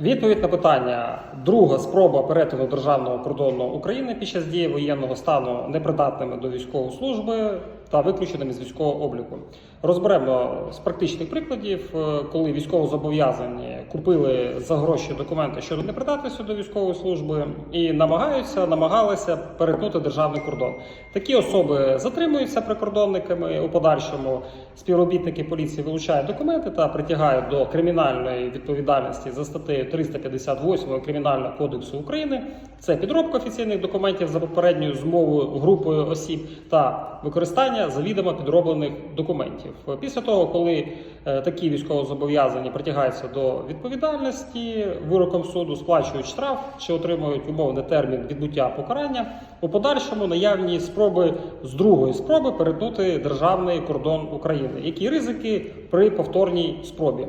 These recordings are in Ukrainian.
Відповідь на питання: друга спроба перетину державного кордону України під час дії воєнного стану непридатними до військової служби та виключеними з військового обліку. Розберемо з практичних прикладів, е, коли військовозобов'язані купили за гроші документи щодо непридатності до військової служби і намагаються, намагалися перетнути державний кордон. Такі особи затримуються прикордонниками у подальшому. Співробітники поліції вилучають документи та притягають до кримінальної відповідальності за статтею 358 Кримінального кодексу України. Це підробка офіційних документів за попередньою змовою групою осіб та використання завідомо підроблених документів. Після того, коли е, такі військовозобов'язані притягаються до відповідальності вироком суду, сплачують штраф чи отримують умовний термін відбуття покарання, у подальшому наявні спроби з другої спроби перетнути державний кордон України. Які ризики при повторній спробі?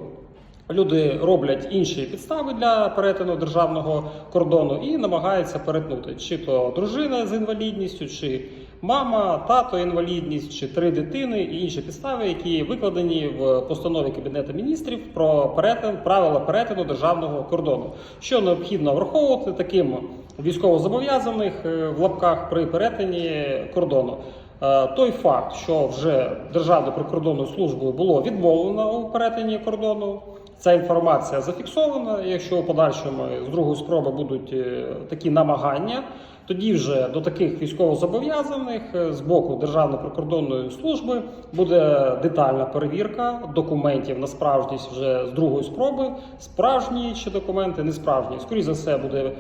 Люди роблять інші підстави для перетину державного кордону і намагаються перетнути чи то дружина з інвалідністю, чи мама, тато інвалідність, чи три дитини і інші підстави, які викладені в постанові Кабінету міністрів про перетин правила перетину державного кордону. Що необхідно враховувати таким військовозобов'язаних зобов'язаних в лапках при перетині кордону. Е, Той факт, що вже Державною прикордонною службою було відмовлено у перетині кордону, ця інформація зафіксована. Якщо у подальшому з другої спроби будуть е, такі намагання, тоді вже до таких військовозобов'язаних е, з боку Державної прикордонної служби буде детальна перевірка документів на справжність вже з другої спроби, справжні чи документи, не справжні. Скоріше за все буде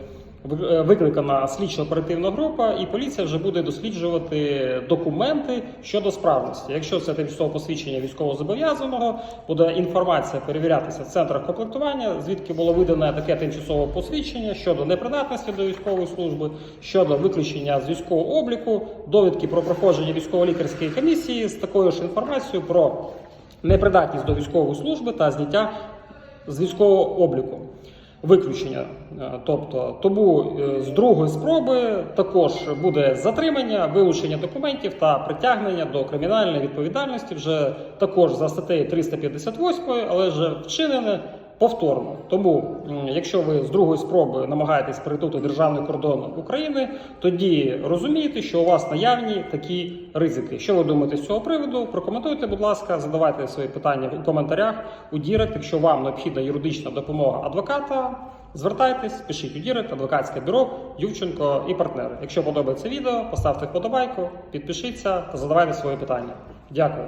е, викликана слідчо-оперативна група, і поліція вже буде досліджувати документи щодо справності. Якщо це тимчасове посвідчення військовозобов'язаного, буде інформація перевірятися в центрах комплектування, звідки було видане таке тимчасове посвідчення щодо непридатності до військової служби, щодо виключення з військового обліку, довідки про проходження військово-лікарської комісії з такою ж інформацією про непридатність до військової служби та зняття з військового обліку. Виключення, Е, тобто тому е, з другої спроби також буде затримання, вилучення документів та притягнення до кримінальної відповідальності вже також за статтею 358, але вже вчинене повторно. Тому, якщо ви з другої спроби намагаєтесь перетнути державний кордон України, тоді розумієте, що у вас наявні такі ризики. Що ви думаєте з цього приводу? Прокоментуйте, будь ласка, задавайте свої питання у коментарях у Дірект. Якщо вам необхідна юридична допомога адвоката, звертайтесь, пишіть у Дірект, адвокатське бюро Ювченко і партнери. Якщо подобається відео, поставте вподобайку, підпишіться та задавайте свої питання. Дякую.